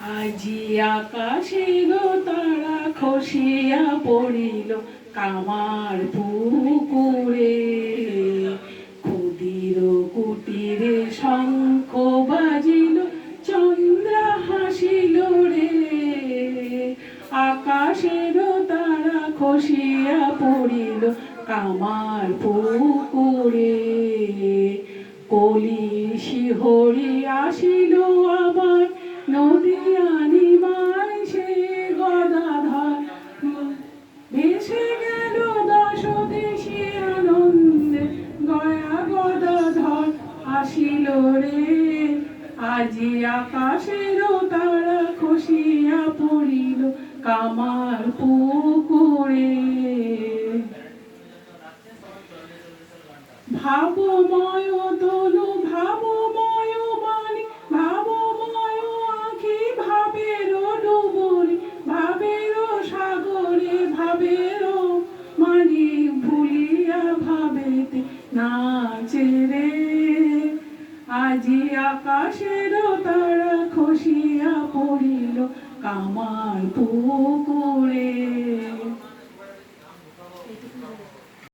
আজি আকাশের তারা খসিয়া পড়িল কামার পুকুরে। ক্ষুদির কুটিরে শঙ্খ বাজিল, চন্দ্র হাসিল রে। আকাশের তারা খসিয়া পড়িল কামার পুকুরে। কলি শিহরি আসিল আবার নদী আনিমায় সে গদাধর। রে। আজি আকাশের তারা খসিয়া পড়িল কামার পুকুরে। ভাবময় তনু ভাবময় ভাবের মানি ভুলিয়া ভাবেতে নাচে রে। আজি আকাশের তারা খসিয়া পড়িল কামার পুকুরে